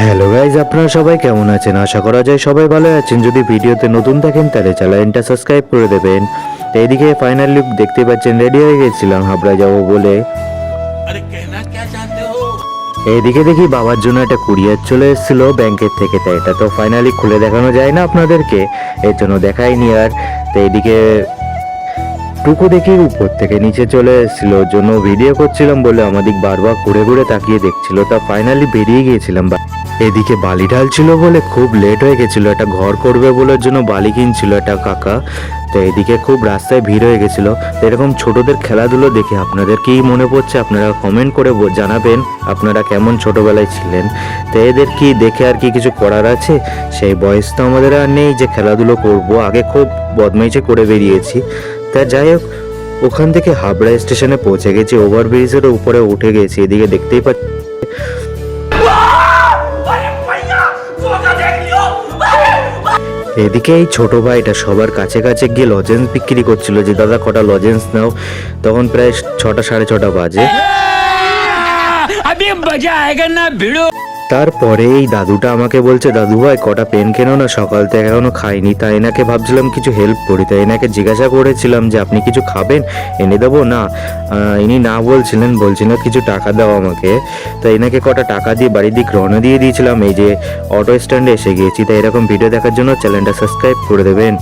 Hello guys আপনারা সবাই কেমন আছেন? আশা করা যায় সবাই ভালো আছেন। যদি ভিডিওতে নতুন থাকেন তাহলে চ্যানেলটা সাবস্ক্রাইব করে দেবেন। তো এদিকে ফাইনালি দেখতে পাচ্ছেন রেডি হয়ে গেছিলাম হাবড়া যাব বলে। এদিকে দেখি বাবার জন্য একটা কুরিয়ার চলে এসেছিল ব্যাংকের থেকে তাই এটা তো ফাইনালি খুলে দেখানো যায় না আপনাদেরকে এর জন্য দেখায়নি আর। তো এদিকে টুকু দেখি উপর থেকে নিচে চলে এসেছিল জন্য ভিডিও করছিলাম বলে আমাদের বারবার ঘুরে ঘুরে তাকিয়ে দেখছিল। তা ফাইনালি বেরিয়ে গিয়েছিলাম এদিকে বালি ঢালছিল বলে খুব লেট হয়ে গেছিল। একটা ঘর করবে বলার জন্য বালি কিনছিল একটা কাকা। তো এদিকে খুব রাস্তায় ভিড় হয়ে গেছিল। এরকম ছোটদের খেলাধুলো দেখে আপনাদের কি মনে পড়ছে? আপনারা কমেন্ট করে জানাবেন। আপনারা কেমন ছোটবেলায় ছিলেন? তো এদের কি দেখে আর কি কিছু করার আছে? সেই বয়স তো আমাদের আর নেই যে খেলাধুলো করব। আগে খুব বদমাইশে করে বেরিয়েছি। তা যাই হোক, ওখান থেকে হাবড়া স্টেশনে পৌঁছে গেছি। ওভারব্রিজের উপরে উঠে গেছি। এদিকে দেখতেই পাচ্ছি এদিকে এই ছোট ভাইটা সবার কাছে কাছে গিয়ে লজেন্স বিক্রি করছিল। যে, দাদা, কটা লজেন্স নাও? তখন প্রায় ছটা, সাড়ে ছটা বাজে। আমি আয়গা না ভিড়। তারপরে এই দাদুটা আমাকে বলছে, দাদু ভাই, কটা পেন কেন না? সকাল থেকে এখনও খাইনি। তাই এনাকে ভাবছিলাম কিছু হেল্প করি। তাই এনাকে জিজ্ঞাসা করেছিলাম যে, আপনি কিছু খাবেন? এনে দেবো না। ইনি না বলছিলেন বলছিলেন কিছু টাকা দাও আমাকে। তাই এনাকে কটা টাকা দিয়ে বাড়ির দিক রওনা দিয়ে দিয়েছিলাম। এই যে অটো স্ট্যান্ডে এসে গিয়েছি। তাই এরকম ভিডিও দেখার জন্য চ্যানেলটা সাবস্ক্রাইব করে দেবেন।